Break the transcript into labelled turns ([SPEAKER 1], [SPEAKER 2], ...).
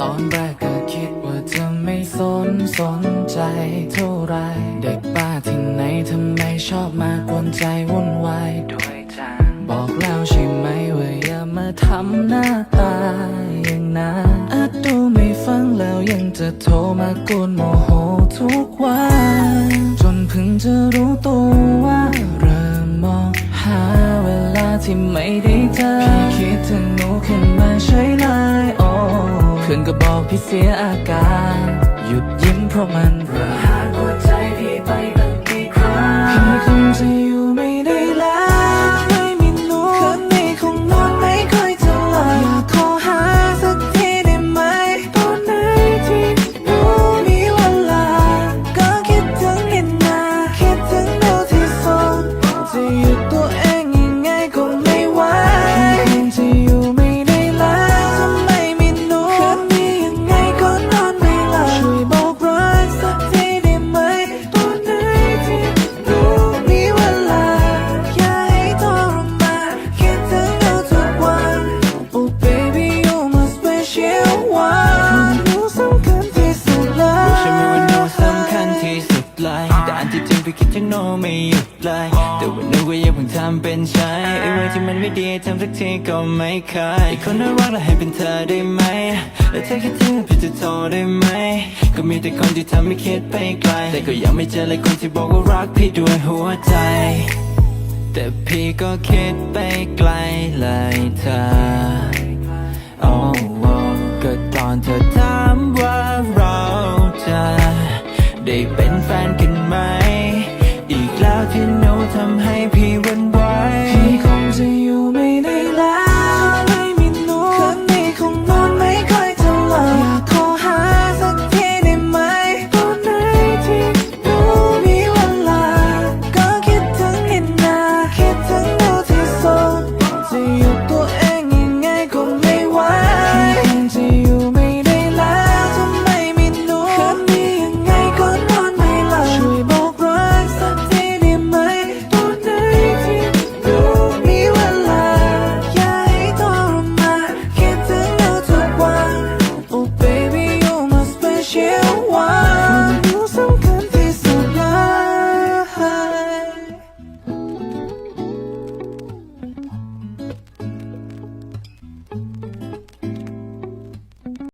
[SPEAKER 1] ตอนแรกก็คิดว่าจะไม่สนสนใจเท่าไร เด็กบ้าที่ไหนทำไมชอบมากวนใจวุ่นวายด้วยจังบอกแล้วใช่ไหมว่าอย่ามาทำหน้าตาอย่างนั้นอาจดูไม่ฟังแล้วยังจะโทรมากวนโมโหทุกวัน จนเพิ่งจะรู้ตัว ที่ไม่ได้เจอพี่คิดถึงหนูขึ้นมาใช่เลยโอ้เพื่อนก็บอกพี่เสียอาการ หยุดยิ้มเพราะมัน
[SPEAKER 2] โนสำคัญที่สุดเลยแต่อันที่จริงพี่คิดถึงโนไม่หยุดเลยแต่ว่านึกว่ายังเพิ่งทำเป็นใช้ไอ้เรื่องที่มันไม่ดีทำสักทีก็ไม่เคยไอ้คนน่ารักแล้วให้เป็นเธอได้ไหมแล้วเธอคิดถึงพี่จะโทรได้ไหมก็มีแต่คนที่ทำให้คิดไปไกลแต่ก็ยังไม่เจอเลยคนที่บอกว่ารักพี่ด้วยหัวใจ แต่พี่ก็คิดไปไกลเลยเธ เป็นแฟนกัน